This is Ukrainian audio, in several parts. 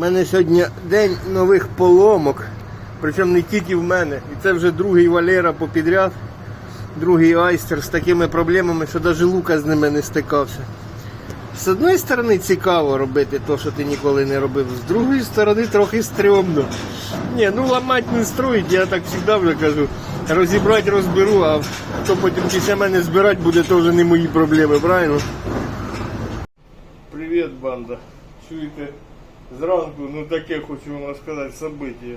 У мене сьогодні день нових поломок. Причому не тільки в мене. І це вже другий Валера попідряд, другий айстер з такими проблемами, що навіть Лука з ними не стикався. З одної сторони цікаво робити те, що ти ніколи не робив, з другої сторони трохи стрьомно. Ні, ну ламати не строїть, я так завжди вже кажу. Розібрати розберу, а хто потім після мене збирати буде, то вже не мої проблеми, правильно? Привіт, банда. Чуєте, зранку, ну таке хочу вам розказати событие.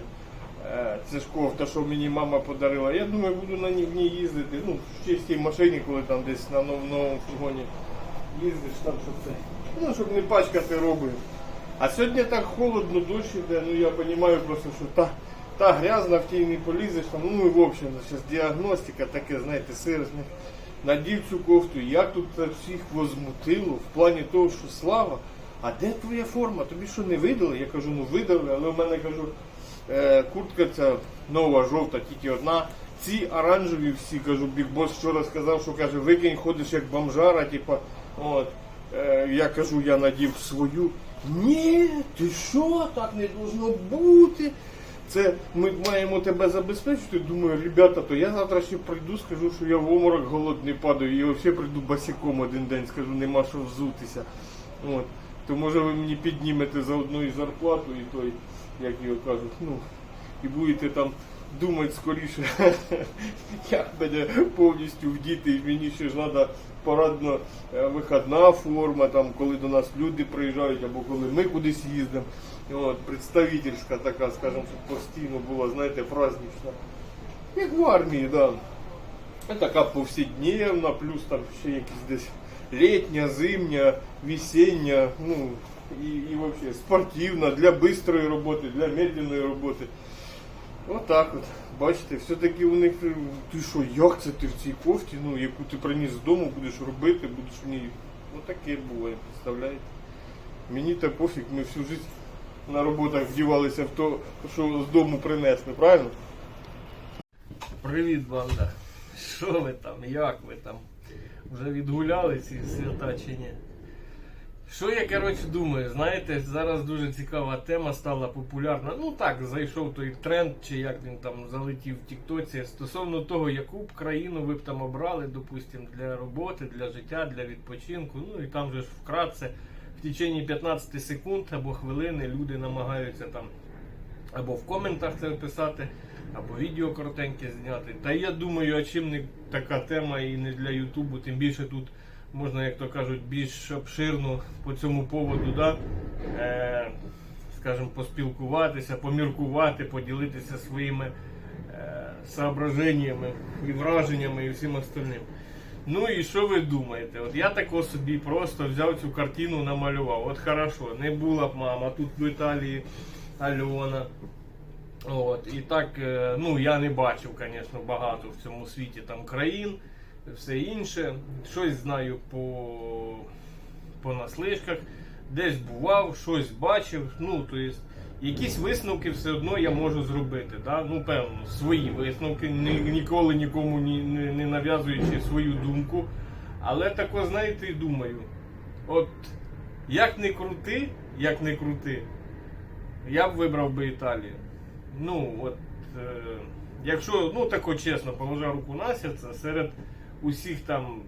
Це ж кофта, що мені мама подарила. Я думаю, буду на ній в ній їздити. Ну, в чистій машині, коли там десь на нов- новому фургоні їздиш, там щоб це. Ну, щоб не пачкати роби. А сьогодні так холодно, дощ іде, ну я розумію просто, що та, та грязна в тій не полізеш. Там, ну і в общем, зараз діагностика таке, знаєте, серйозне. Надів цю кофту, як тут всіх возмутило в плані того, що слава, а де твоя форма? Тобі що не видали? Я кажу, ну видали, але в мене кажу, е, куртка ця нова, жовта, тільки одна. Ці оранжеві всі, кажу, бігбос вчора сказав, що каже, викинь, ходиш як бомжара, типа, от. Е, я кажу, я надів свою. Ні, ти що, так не должно бути. Це ми маємо тебе забезпечити. Думаю, ребята, то я завтра ще прийду, скажу, що я в оморок голодний падаю, і взагалі прийду босиком один день, скажу, нема що взутися. От. То може ви мені піднімете за одну і зарплату, і той, як його кажуть, ну, і будете там думати скоріше, як мене повністю вдіти, і мені ще ж треба порадно е, виходна форма, там, коли до нас люди приїжджають, або коли ми кудись їздимо. От, представительська така, скажімо, щоб постійно була, знаєте, празднична. Як в армії, так. да. Така повсякдневна, плюс там ще якісь десь літня, зимня, весіння, ну і, і взагалі спортивна, для швидкої роботи, для медленної роботи. Отак от. Бачите, все-таки у них, ти що, як це ти в цій кофті, ну, яку ти приніс з дому, будеш робити, будеш в ній. Ну таке буває, представляєте? Мені та пофіг, ми всю життя на роботах вдівалися в то, що з дому принесли, правильно? Привіт, банда. Що ви там, як ви там? Вже відгуляли ці свята чи ні? Що я коротше думаю, знаєте, зараз дуже цікава тема стала популярна. Ну так, зайшов той тренд, чи як він там залетів в Тіктоці стосовно того, яку б країну ви б там обрали, допустимо, для роботи, для життя, для відпочинку. Ну і там же ж вкратце в течение 15 секунд або хвилини люди намагаються там або в коментах це писати, або відео коротеньке зняти. Та я думаю, а чим не така тема і не для Ютубу, тим більше тут можна, як то кажуть, більш обширно по цьому поводу, да, е, скажімо, поспілкуватися, поміркувати, поділитися своїми е, соображеннями і враженнями і всім остальним. Ну і що ви думаєте? От я тако собі просто взяв цю картину, намалював. От хорошо, не була б мама, тут в Італії Альона. От, і так, е, ну я не бачив, звісно, багато в цьому світі там країн, все інше. Щось знаю по, по наслишках, десь бував, щось бачив. Ну, то есть, якісь висновки все одно я можу зробити. Да? Ну, певно, свої висновки, ні, ніколи нікому ні, не, не нав'язуючи свою думку. Але тако, знаєте, і думаю, от як не крути, як не крути, я б вибрав би Італію. Ну, от, е, якщо, ну тако чесно, положа руку на серце, серед усіх там,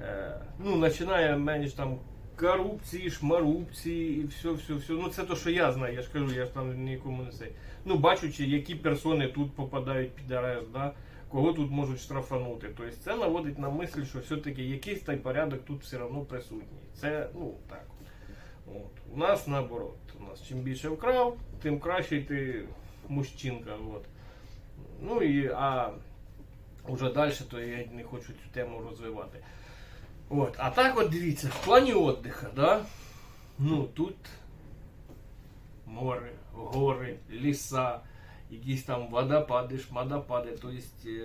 е, ну, починає менш там корупції, шмарупції і все, все, все. Ну, це то, що я знаю, я ж кажу, я ж там нікому не цей. Ну, бачучи, які персони тут попадають під арест, да? кого тут можуть штрафанути. Тобто це наводить на мисль, що все-таки якийсь той порядок тут все одно присутній. Це, ну, так. от. У нас наоборот. Нас чим більше вкрав, тим краще ти мужчинка. От. Ну і а вже далі, то я не хочу цю тему розвивати. От. А так от дивіться, в плані віддиха, да? ну тут море, гори, ліса, якісь там водопади, шмадопади, то е, е,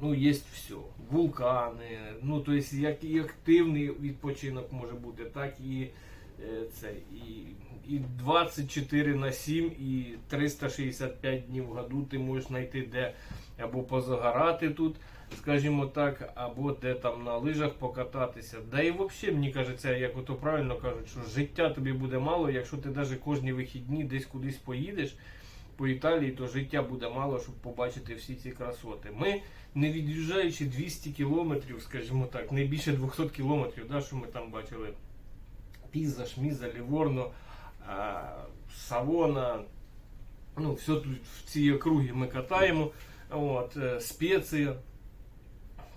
ну, є все. Вулкани, ну, то як і активний відпочинок може бути, так і це, і, і 24 на 7, і 365 днів в году ти можеш знайти де або позагорати тут, скажімо так, або де там на лижах покататися. Да і взагалі, мені кажеться, як ото правильно кажуть, що життя тобі буде мало, якщо ти навіть кожні вихідні десь кудись поїдеш по Італії, то життя буде мало, щоб побачити всі ці красоти. Ми, не від'їжджаючи 200 кілометрів, скажімо так, не більше 200 кілометрів, да, що ми там бачили. Піза, Шміза, Ліворно, Савона. Ну, все тут в цій округі ми катаємо. От, е, спеції.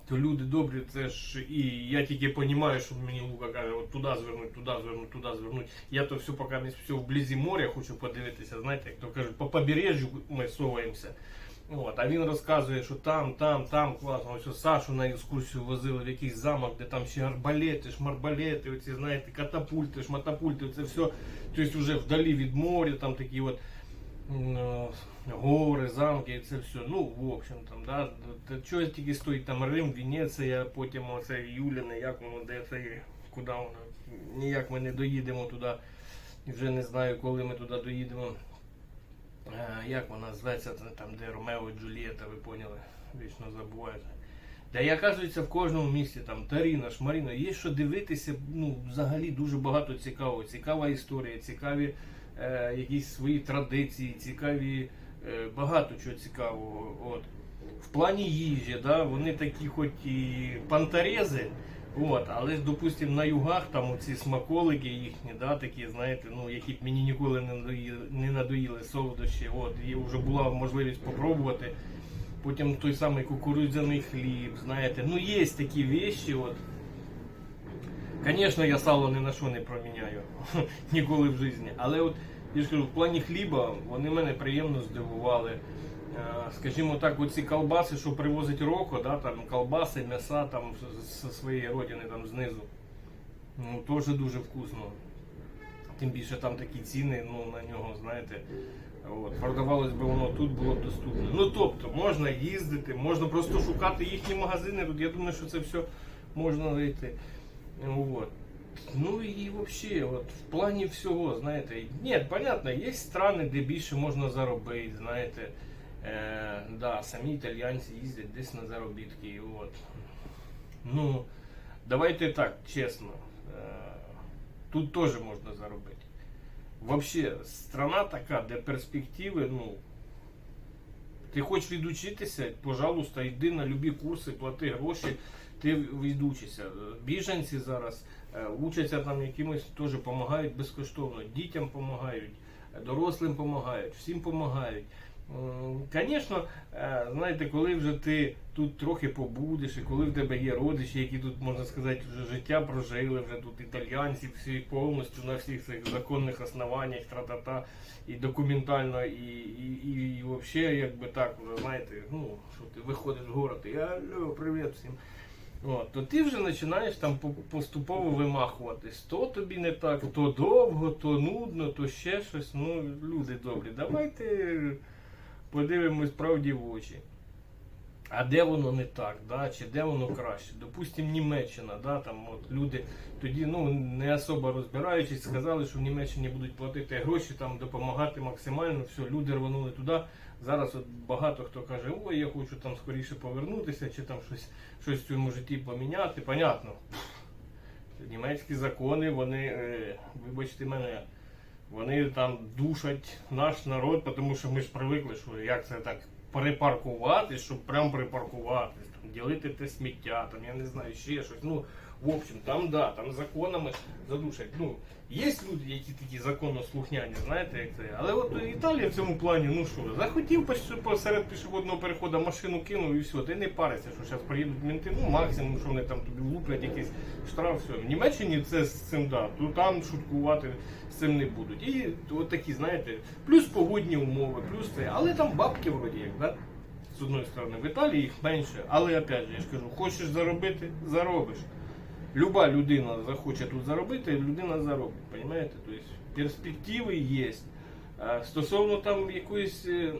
То люди добрі, це ж і я тільки розумію, що мені Лука каже, от туди звернуть, туди звернуть, туди звернуть. Я то все поки не все вблизі моря хочу подивитися, знаєте, як то кажуть, по побережжю ми соваємося. От, а він розказує, що там, там, там класно. Ось Сашу на екскурсію возили в якийсь замок, де там ще арбалети, шмарбалети, оці, знаєте, катапульти, шматапульти, це все. Тобто вже вдалі від моря, там такі от е, гори, замки, і це все. Ну, в общем там, да. Чого тільки стоїть там Рим, Венеція, потім оце Юліне, як воно, де це, є, куди воно. Ніяк ми не доїдемо туди. Вже не знаю, коли ми туди доїдемо. Е, як вона зветься, там, де Ромео і Джульєта, ви поняли, вічно забуваєте. Та і оказується в кожному місті, там Таріна, Шмаріна, є що дивитися, ну, взагалі дуже багато цікавого. Цікава історія, цікаві е, якісь свої традиції, цікаві, е, багато чого цікавого. От. В плані їжі, да, вони такі хоч і пантарези, От, але ж, допустим, на югах там оці смаколики їхні, да, такі, знаєте, ну, які б мені ніколи не надоїли, не надоїли солодощі. От, і вже була можливість попробувати. Потім той самий кукурудзяний хліб, знаєте. Ну, є такі вещі, от. Звісно, я сало ні на що не проміняю ніколи в житті. Але от, я ж кажу, в плані хліба вони мене приємно здивували. Е, Скажімо так, оці колбаси, що привозить Роко, да, там колбаси, м'яса там з- з своєї родини там знизу. Ну, теж дуже вкусно. Тим більше там такі ціни ну, на нього, знаєте. От, продавалось би воно тут було б доступно. Ну тобто можна їздити, можна просто шукати їхні магазини. Тут я думаю, що це все можна знайти. От. Ну і взагалі, от, в плані всього, знаєте, ні, понятно, є страни, де більше можна заробити, знаєте. Е, да, самі італійці їздять десь на заробітки. От. Ну, давайте так, чесно. Е, тут теж можна заробити. Вообще, страна така, де перспективи, ну. Ти хочеш відучитися, пожалуйста, йди на любі курси, плати гроші, ти відучишся. Біженці зараз е, учаться там якимось теж допомагають безкоштовно. Дітям допомагають, дорослим допомагають, всім допомагають. Звісно, знаєте, коли вже ти тут трохи побудеш, і коли в тебе є родичі, які тут, можна сказати, вже життя прожили, вже тут італійці, всі повністю на всіх цих законних основаннях, тра-та-та, і документально, і, і, і, і взагалі, якби так, вже, знаєте, ну, що ти виходиш в город, і алло, привіт всім. От, то ти вже починаєш там поступово вимахуватись. То тобі не так, то довго, то нудно, то ще щось. Ну, люди добрі, давайте подивимось правді в очі. А де воно не так, да? чи де воно краще? Допустим, Німеччина, да? там от люди тоді ну, не особо розбираючись, сказали, що в Німеччині будуть платити гроші, там допомагати максимально, все, люди рванули туди. Зараз от багато хто каже, ой, я хочу там скоріше повернутися, чи там щось, щось в цьому житті поміняти. Понятно. Німецькі закони, вони, е, вибачте мене, вони там душать наш народ, тому що ми ж привикли, що як це так припаркувати, щоб прям припаркуватись, там, ділити те сміття, там, я не знаю, ще щось. Ну, в общем, там да, там законами задушать. Ну, є люди, які такі законослухняні, знаєте, як це. Але от Італія в цьому плані, ну що, захотів посеред пішохідного переходу машину кинув і все, ти не паришся, що зараз приїдуть мінти, ну максимум, що вони там тобі влуплять якийсь штраф, все. В Німеччині це з цим да, то там шуткувати з цим не будуть. І от такі, знаєте, плюс погодні умови, плюс це, але там бабки вроді як, да? З одної сторони, в Італії їх менше, але опять же, я ж кажу, хочеш заробити, заробиш. Люба людина захоче тут заробити, людина заробить. Понимаєте? Тобто перспективи є. Стосовно там якоїсь е,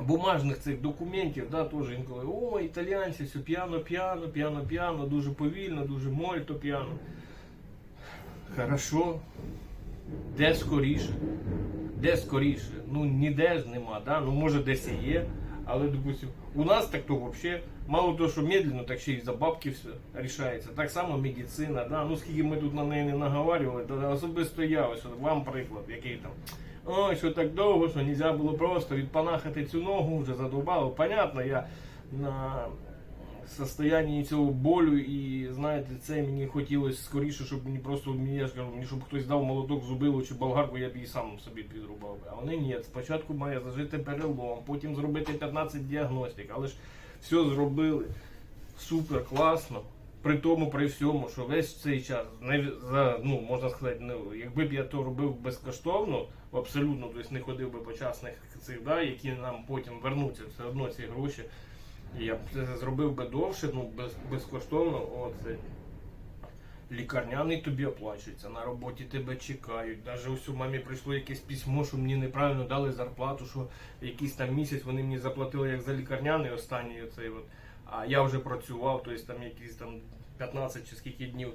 бумажних цих документів, да, теж інколи, о, італіянці, все п'яно, п'яно, п'яно, п'яно, дуже повільно, дуже мольто п'яно. Хорошо. Де скоріше? Де скоріше? Ну ніде ж нема, да? ну може десь і є. Але, допустим, у нас так то взагалі, мало того, що медленно, так ще й за бабки все рішається. Так само медицина, да? ну скільки ми тут на неї не наговарювали, то особисто я, ось вам приклад, який там. Ой, що так довго, що не можна було просто відпанахати цю ногу, вже задовбало. Понятно, я на состоянні цього болю і знаєте, це мені хотілося скоріше, щоб мені просто мені, я ж мені щоб хтось дав молоток зубило чи болгарку, я б її сам собі підрубав. А вони ні, спочатку має зажити перелом, потім зробити 15 діагностик, але ж все зробили супер класно. При тому, при всьому, що весь цей час не за ну можна сказати, ну якби б я то робив безкоштовно, абсолютно, тобто не ходив би по частних цих, да, які нам потім вернуться все одно ці гроші. Я б зробив би довше, ну без, безкоштовно. Оце лікарняний тобі оплачується, на роботі тебе чекають. Навіть ось у мамі прийшло якесь письмо, що мені неправильно дали зарплату, що якийсь там місяць вони мені заплатили як за лікарняний останній оцей от. А я вже працював, тобто там якісь там 15 чи скільки днів.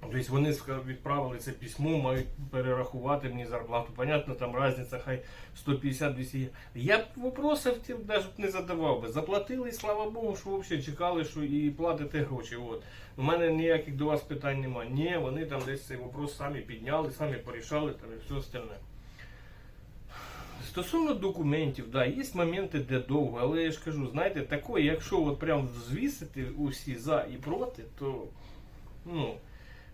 Тобто вони відправили це письмо, мають перерахувати мені зарплату. Понятно, там різниця хай 150-200. Я б вопросів навіть не задавав би. Заплатили, слава Богу, що взагалі чекали, що і платите гроші. От. У мене ніяких до вас питань немає. Ні, вони там десь цей вопрос самі підняли, самі порішали там і все остальне. Стосовно документів, да, є моменти, де довго, але я ж кажу, знаєте, таке, якщо от прям взвісити усі за і проти, то ну,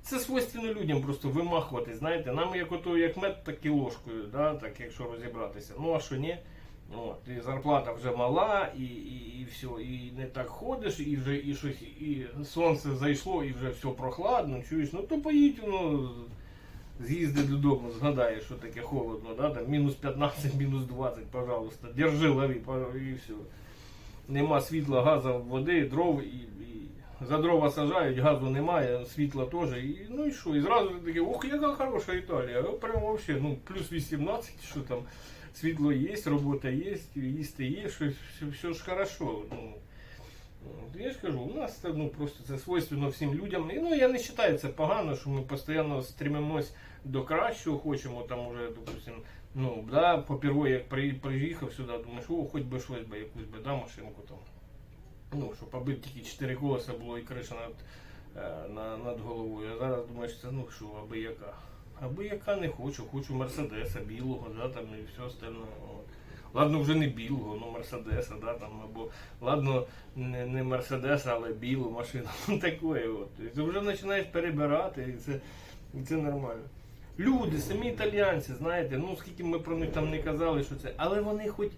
це свойственно людям просто вимахувати, знаєте, нам як ото як мед, так і ложкою, да, так якщо розібратися. Ну а що ні? От, і зарплата вже мала, і, і, і все, і не так ходиш, і вже і щось, і сонце зайшло, і вже все прохладно, чуєш, ну то поїдь, ну, з'їзди додому, згадаєш, що таке холодно, да, там мінус 15, мінус 20, пожалуйста, держи, лови, і все. Нема світла, газу, води, дров, і за дрова сажають, газу немає, світла теж, і, ну і що, і зразу ти такий, ох, яка хороша Італія, ну, прям вообще, ну, плюс 18, що там, світло є, робота є, їсти є, щось, все, все ж хорошо, ну. Я ж кажу, у нас ну, просто це свойственно всім людям. І, ну, я не вважаю це погано, що ми постійно стремимось до кращого, хочемо там уже, допустим, ну, да, попервой, як приїхав сюди, думаєш, о, хоч би щось би, якусь би, да, машинку там. Ну, щоб аби тільки 4 колеса було і криша над, е, на, над головою. А зараз думаєш, це ну що, аби яка. Аби яка не хочу, хочу Мерседеса білого, да, там і все остальне. Ладно, вже не білого, ну Мерседеса, да, там, або ладно, не, не Мерседеса, але білу машину. Ну такое от. І ти вже починаєш перебирати, і це, і це нормально. Люди, самі італіянці, знаєте, ну скільки ми про них там не казали, що це, але вони хоч.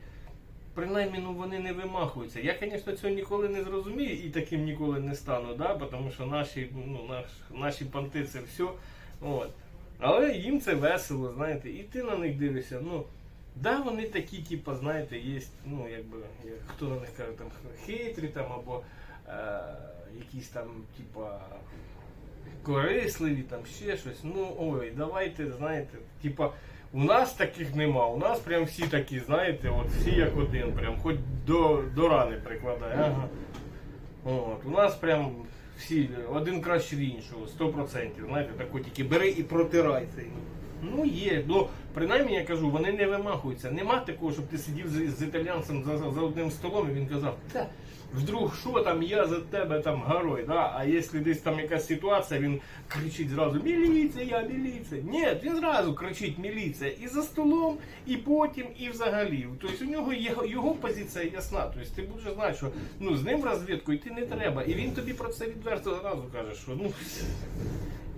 Принаймні, ну вони не вимахуються. Я, звісно, цього ніколи не зрозумію і таким ніколи не стану, да? тому що наші, ну, наш, наші понти це все. От. Але їм це весело, знаєте, і ти на них дивишся. Ну, да, вони такі, типу, знаєте, є, ну, якби, як, хто на них каже, там хейтрі там, або е, якісь там, типа, корисливі, там ще щось. Ну, ой, давайте, знаєте, типа. У нас таких нема, у нас прям всі такі, знаєте, от всі як один, прям хоч до, до рани прикладає. Ага. От, у нас прям всі один краще від іншого, 100%. Знаєте, тако тільки бери і протирай цей. Ну є, ну принаймні я кажу, вони не вимахуються. Нема такого, щоб ти сидів з, з італійцем за, за одним столом і він казав, та вдруг що там, я за тебе там герой, да? а якщо десь там якась ситуація, він кричить зразу Міліція, міліція. Ні, він зразу кричить міліція і за столом, і потім, і взагалі. Тобто у нього його, його позиція ясна. Тобто ти будеш знати, що ну, з ним в розвідку йти не треба. І він тобі про це відверто зразу каже, що ну.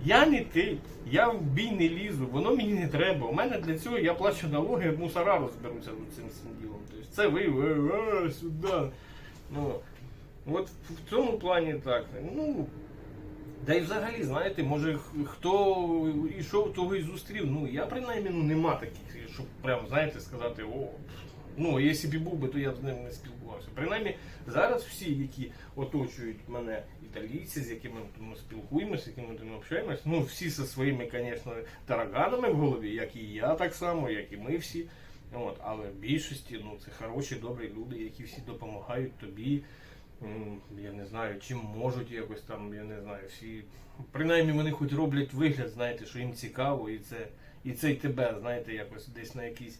Я не ти, я в бій не лізу, воно мені не треба. У мене для цього я плачу налоги, мусора розберуться з цим, цим ділом. Тобто це ви, ви, сюди. Ну, от в цьому плані так. Ну, да і взагалі, знаєте, може хто йшов, того і зустрів. Ну, я принаймні ну, нема таких, щоб прям, знаєте, сказати, о, ну, якщо б і був би, то я б з ним не спілкувався. Принаймні, зараз всі, які оточують мене італійці, з якими ми спілкуємося, з якими ми общаємося, ну, всі зі своїми, звісно, тараганами в голові, як і я так само, як і ми всі. От, але в більшості ну, це хороші, добрі люди, які всі допомагають тобі. Я не знаю, чим можуть якось там, я не знаю, всі. Принаймні вони хоч роблять вигляд, знаєте, що їм цікаво, і це, і це й тебе, знаєте, якось десь на якийсь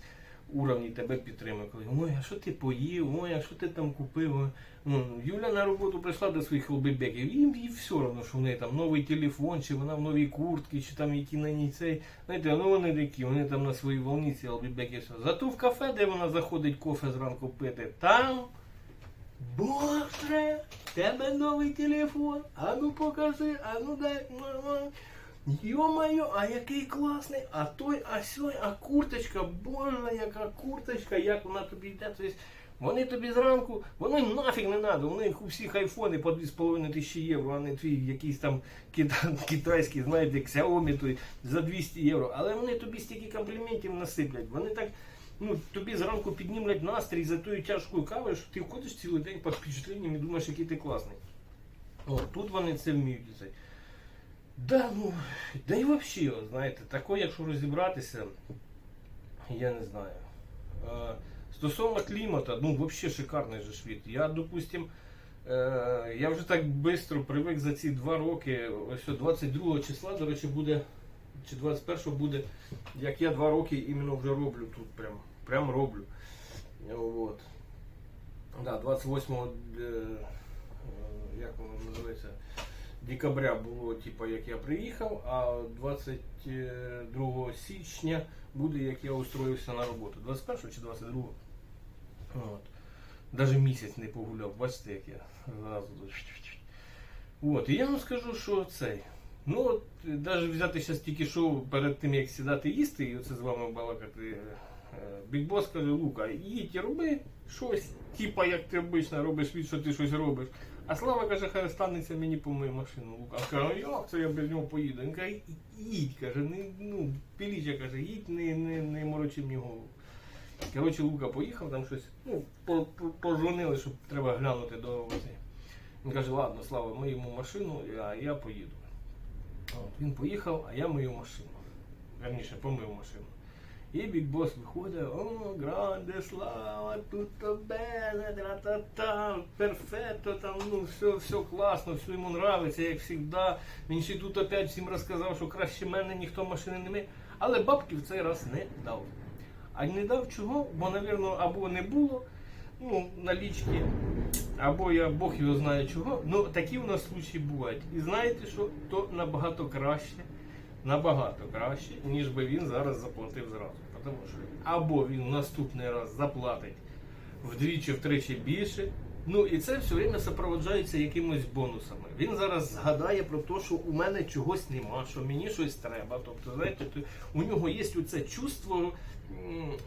уровні тебе підтримує. Коли ой, а що ти поїв, ой, а що ти там купив? Ну, Юля на роботу прийшла до своїх лобебеків, їм їй все одно, що в неї там новий телефон, чи вона в новій куртці, чи там які на ній цей. Знаєте, ну вони такі, вони там на своїй волні ці лобебеки все. Зато в кафе, де вона заходить кофе зранку пити, там. Боже, тебе новий телефон. А ну покажи, а ну дай. Йо-моє, а який класний, а той, а сьой, а курточка, боже, яка курточка, як вона тобі йде. Тобто вони тобі зранку, вони нафіг не треба, у них у всіх айфони по 2,5 тисячі євро, а не твій якийсь там китайський, знаєте, Xiaomi той за 200 євро. Але вони тобі стільки компліментів насиплять. Вони так ну, тобі зранку піднімлять настрій за тою тяжкою кавою, що ти ходиш цілий день під впечатленням і думаєш, який ти класний. О, тут вони це вміють. Да, ну, да і взагалі, знаєте, тако, якщо розібратися, я не знаю. Е, стосовно клімату, ну, взагалі шикарний же світ. Я, допустим, е, я вже так швидко привик за ці два роки. Ось 22 числа, до речі, буде, чи 21 буде, як я два роки іменно вже роблю тут, прям, прям роблю. От. Да, 28 е, е, як воно називається, декабря було, типу, як я приїхав, а 22 січня буде, як я устроївся на роботу. 21 чи 22? От. Даже місяць не погуляв, бачите, як я зразу. От, і я вам скажу, що цей. Ну от, навіть взяти зараз тільки що перед тим, як сідати їсти, і оце з вами балакати. Бік Бос каже, Лука, їдь і роби щось, типа як ти обично робиш від, що ти щось робиш. А Слава каже, хай станеться мені по мою машину. Лука каже, як це я без нього поїду? Він каже, їдь, каже, не, ну, піліча каже, їдь, не, не, не морочи мені голову. Коротше, Лука поїхав, там щось, ну, по- по- щоб треба глянути до оцей. Він каже, ладно, Слава, ми йому машину, а я поїду. От, він поїхав, а я мою машину. Верніше, помив машину. І Бік Бос виходить, о, гранде, слава, tutto bene, тра-та-та, перфетто, там, ну, все, все класно, все йому нравиться, як завжди. Він ще тут опять всім розказав, що краще мене ніхто машини не миє. Але бабки в цей раз не дав. А не дав чого? Бо, напевно, або не було ну, налічки, або я Бог його знає чого. Ну, такі у нас случаї бувають. І знаєте що? То набагато краще, набагато краще, ніж би він зараз заплатив зразу. Тому що або він наступний раз заплатить вдвічі-втричі більше. Ну і це все время супроводжується якимось бонусами. Він зараз згадає про те, що у мене чогось нема, що мені щось треба. Тобто, знаєте, у нього є оце чувство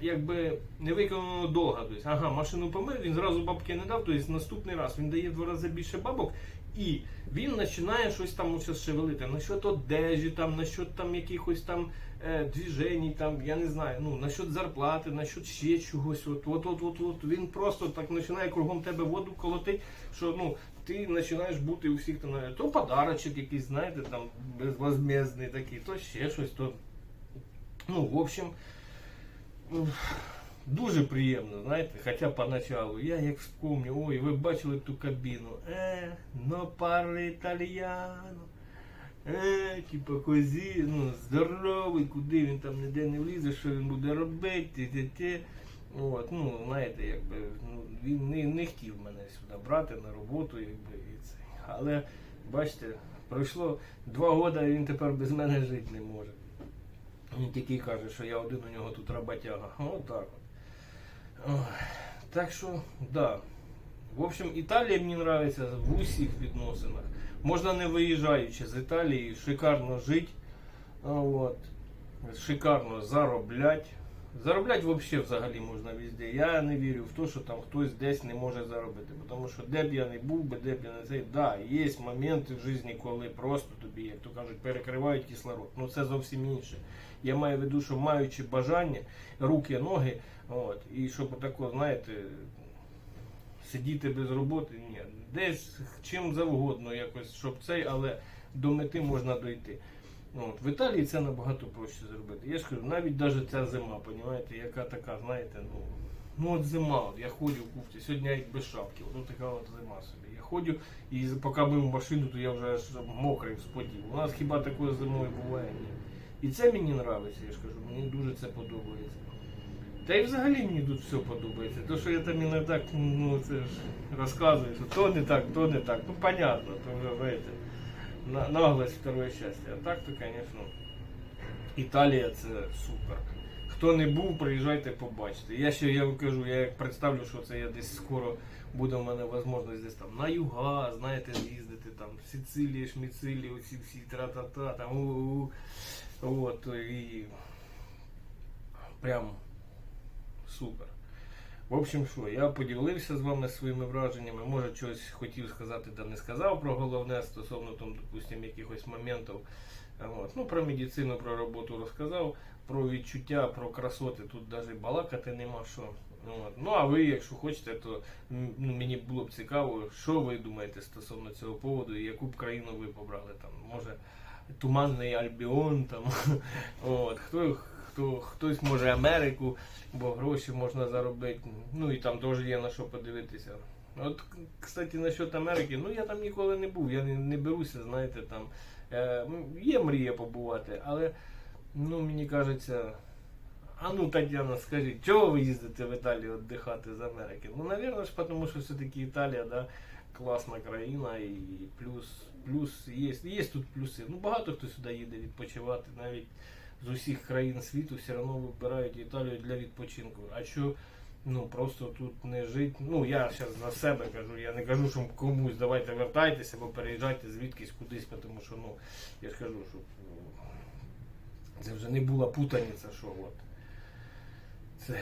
якби невиконаного долга. Тобто, ага, машину помив, він зразу бабки не дав, тобто наступний раз він дає в два рази більше бабок. І він починає щось там усе шевелити. Насчет одежі, там, насчет там якихось там е, движень, там, я не знаю, ну, насчет зарплати, насчет ще чогось. От, от, от, от, от. Він просто так починає кругом тебе воду колотить, що ну, ти починаєш бути у всіх там, то подарочок якийсь, знаєте, там, безвозмездний такий, то ще щось, то. Ну, в общем. Ну, Дуже приємно, знаєте, хоча поначалу. Я як вспомню, ой, ви бачили ту кабіну. Е, но пари італіано. Е, типа козі, ну, здоровий, куди він там ніде не влізе, що він буде робити, те, те. От, ну, знаєте, якби, ну, він не, не хотів мене сюди брати на роботу, якби, і це. Але, бачите, пройшло два роки, і він тепер без мене жити не може. Він тільки каже, що я один у нього тут роботяга. От так от. Так що, да. В общем, Італія мені подобається в усіх відносинах. Можна не виїжджаючи з Італії, шикарно жити, от, шикарно заробляти. Заробляти взагалі взагалі можна везде. Я не вірю в те, що там хтось десь не може заробити. Тому що де б я не був би, де б я не цей. Да, є моменти в житті, коли просто тобі, як то кажуть, перекривають кислород. Ну це зовсім інше. Я маю в виду, що маючи бажання, руки, ноги, от, і щоб тако, знаєте, сидіти без роботи, ні. Десь чим завгодно, якось, щоб цей, але до мети можна дойти. От, в Італії це набагато проще зробити. Я ж кажу, навіть даже ця зима, понімаєте, яка така, знаєте, ну, ну от зима, от я ходжу в куфті, сьогодні як без шапки, от така от зима собі. Я ходжу і поки мив машину, то я вже аж мокрий спотів. У нас хіба такою зимою буває? Ні. І це мені подобається, я ж кажу, мені дуже це подобається. Та й взагалі мені тут все подобається. То, що я там іноді ну, це ж розказую, що то не так, то не так. Ну, понятно, то вже, знаєте, на- наглость второе щастя. А так то, звісно, Італія це супер. Хто не був, приїжджайте, побачите. Я ще я кажу, я як представлю, що це я десь скоро буде в мене можливість десь там на юга, знаєте, з'їздити там Сицилія, Шміцилія, оці всі тра-та-та, там у-у-у. От, і прям супер. В общем, що, я поділився з вами своїми враженнями. Може, щось хотів сказати, та не сказав про головне стосовно там, допустим, якихось моментів. От. Ну, про медицину, про роботу розказав, про відчуття, про красоти. Тут навіть балакати нема що. От. Ну, а ви, якщо хочете, то ну, мені було б цікаво, що ви думаєте стосовно цього поводу і яку б країну ви побрали. Там, може, Туманний Альбіон, там, от, хто, хто, хтось може Америку, бо гроші можна заробити. Ну і там теж є на що подивитися. От, кстати, насчет Америки, ну я там ніколи не був, я не, не беруся, знаєте, там е, є мрія побувати, але ну, мені кажеться. А ну, Тетяна, скажіть, чого ви їздите в Італію віддихати з Америки? Ну, напевно ж, тому що все-таки Італія, да, класна країна і плюс, плюс є, є тут плюси. Ну, багато хто сюди їде відпочивати, навіть з усіх країн світу все одно вибирають Італію для відпочинку. А що ну просто тут не жити? Ну, я зараз за себе кажу, я не кажу, що комусь давайте вертайтеся або переїжджайте звідкись кудись, тому що ну, я ж кажу, що ну, це вже не була путаниця, що от. Це.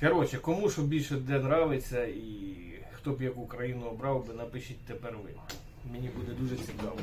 Коротше, кому що більше де нравиться і хто б яку країну обрав би, напишіть тепер ви. Мені буде дуже цікаво.